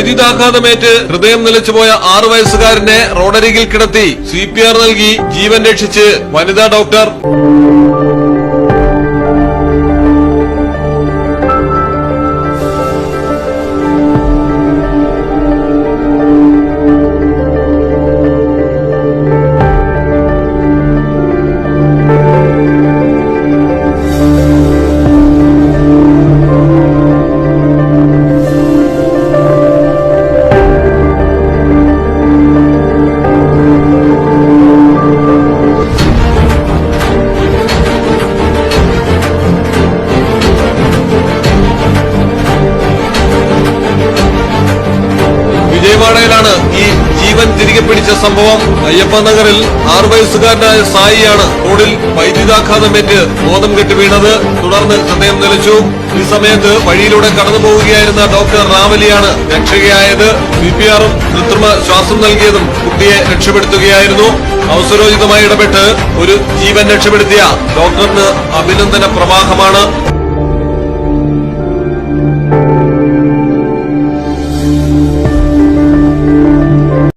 വൈദ്യുതാഘാതമേറ്റ് ഹൃദയം നിലച്ചുപോയ ആറു വയസ്സുകാരനെ റോഡരികിൽ കിടത്തി സി നൽകി ജീവൻ രക്ഷിച്ച് വനിതാ ഡോക്ടർ വിജയവാഡയിലാണ് ഈ ജീവൻ തിരികെ പിടിച്ച സംഭവം. അയ്യപ്പ നഗറിൽ ആറു വയസ്സുകാരനായ സായിയാണ് റോഡിൽ വൈദ്യുതാഘാതമേറ്റ് ബോധം കെട്ടി വീണത്. തുടർന്ന് ഹൃദയം നിലച്ചു. ഈ സമയത്ത് വഴിയിലൂടെ കടന്നു പോവുകയായിരുന്ന ഡോക്ടർ റാവലിയാണ് രക്ഷകയായത്. സി പി ആറും കൃത്രിമ ശ്വാസം നൽകിയതും കുട്ടിയെ രക്ഷപ്പെടുത്തുകയായിരുന്നു. അവസരോചിതമായി ഇടപെട്ട് ഒരു ജീവൻ രക്ഷപ്പെടുത്തിയ ഡോക്ടറിന് അഭിനന്ദന പ്രവാഹമാണ്